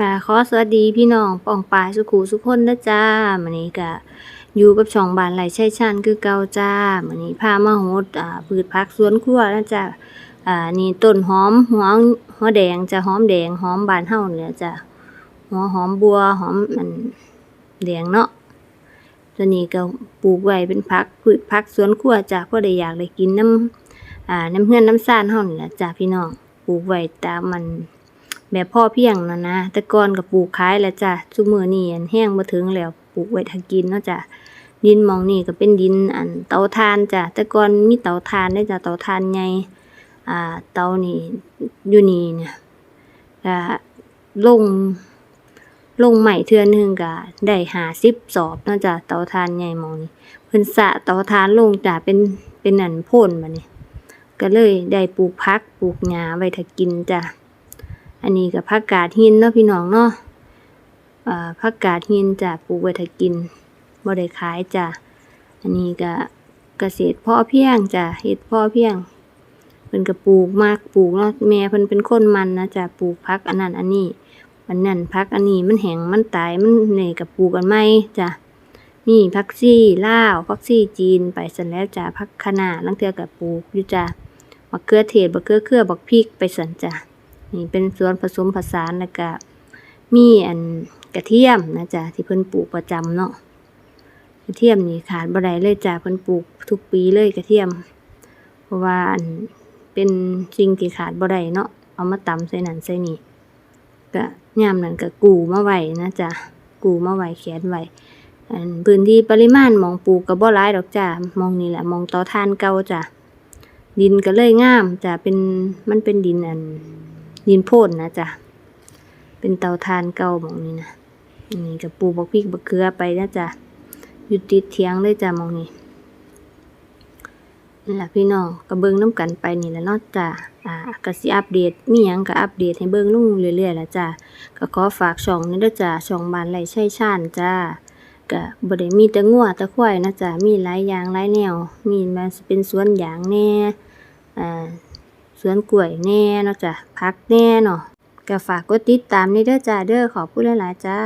ค่ะขอสวัสดีพี่น้องป่องปายสุขูสุขคนนะจ้ามื้อนี้ก็อยู่กับช่องบ้านไหลชัยชันคือเก่าจ้ามื้อนี้พามาโหดอ่าพืชผักสวนครัวนะจ้าอ่านี่ต้นหอมหัวหัวแดงจะหอมแดงหอมบานเฮาเนี่ยจ้ะหัวหอมบัวหอมมันแดงเนาะตัวนี้ก็ปลูกไว้เป็นผักพืชผักสวนครัวจ้ะเพราะได้อยากได้กินน้ำอ่าน้ำเฮือนน้ำซ่านเฮานี่แหละจ้ะพี่น้องปลูกไว้ตามมัน แบบพ่อเพียงนะนะแต่ก่อนก็ปลูกขายแล้วจ้ะซุมื้อนี้อันแห้งบ่ถึงแล้วปลูกไว้ถ้ากินเนาะจ้ะดินมองนี่ก็เป็นดินอันเตาถ่านจ้ะแต่ก่อนมีเตาถ่านได้จ้ะเตาถ่านใหญ่อ่าเตานี่อยู่นี่เนี่ยก็ลงลงใหม่เทือหนึงก็ได้50สอบเนาะจ้ะเตาถ่านใหญ่มองนี้เพิ่นสะเตาถ่านลงจ้ะเป็นเป็นอันพ่นบัดนี้ก็เลยได้ปลูกผักปลูกหญ้าไว้ถ้ากินจ้ะ อันนี้ก็ผักกาดหินเนาะพี่น้องเนาะผักกาดหินจ้ะปลูกไว้ถ้ากินบ่ได้ขายจ้ะอันนี้ก็เกษตรพ่อเพียงจ้ะเฮ็ดพ่อเพียงเพิ่นก็ปลูกมากปลูกเนาะแม่เพิ่นเป็นคนมันนะจ้ะปลูกผักอันนั้นอันนี้อันนั้นผักอันนี้มันแห้งมันตายมันนี่ก็ปลูกกันใหม่จ้ะนี่ผักซี่ลาวผักซี่จีนไปซั่นแล้วจ้ะผักคะน้าลางเทือก็ปลูกอยู่จ้ะบักเขือเทศบักเขือเครือบักพริกไปซั่นจ้ะ นี่เป็นส่วนผสมผสานแล้วก็มีอันกระเทียมนะจ๊ะที่เพิ่นปลูกประจำเนาะกระเทียมนี่ขาดบ่ได้เลยจ้ะเพิ่นปลูกทุกปีเลยกระเทียม เพราะว่าอันเป็นสิ่งที่ขาดบ่ได้เนาะเอามาตำใส่นั่นใส่นี่ก็ยามนั้นก็กูมาไว้นะจ๊ะกูมาไว้แขวนไว้อันพื้นที่ปริมาณมองปลูกก็บ่หลายดอกจ้ะมองนี่แหละมองตาถ่านเก่าจ้ะดินก็เลยงามจ้ะเป็นมันเป็นดินอัน ดินโพ่นนะจ๊ะเป็นเตาถ่านเก่าหมองนี้นะนี่กับปูบักพริกบักเขือไปนะจ๊ะอยู่ติดเถียงเลยจ้ะมองนี้นี่แหละพี่น้องก็เบิ่งน้ำกันไปนี่แหละนาะจ้ะอ่าก็สิอัปเดตมีหยังก็อัปเดตให้เบิ่งลุ่งเรื่อยๆแหละจ้ะก็ขอฝากช่องนี้ด้วยจ้ะช่องบานไร่ชัยชาญจ้าก็บ่ได้มีแต่งัวแต่ควายนะจ๊ะมีหลายอย่างหลายแนว มีมันสิเป็นสวนยางแน่อ่า สวนกล้วยแน่เนาะจ้ะผักแน่เนาะก็ฝากกดติดตามในเด้อจ้าเด้อขอบคุณหลายๆจ้า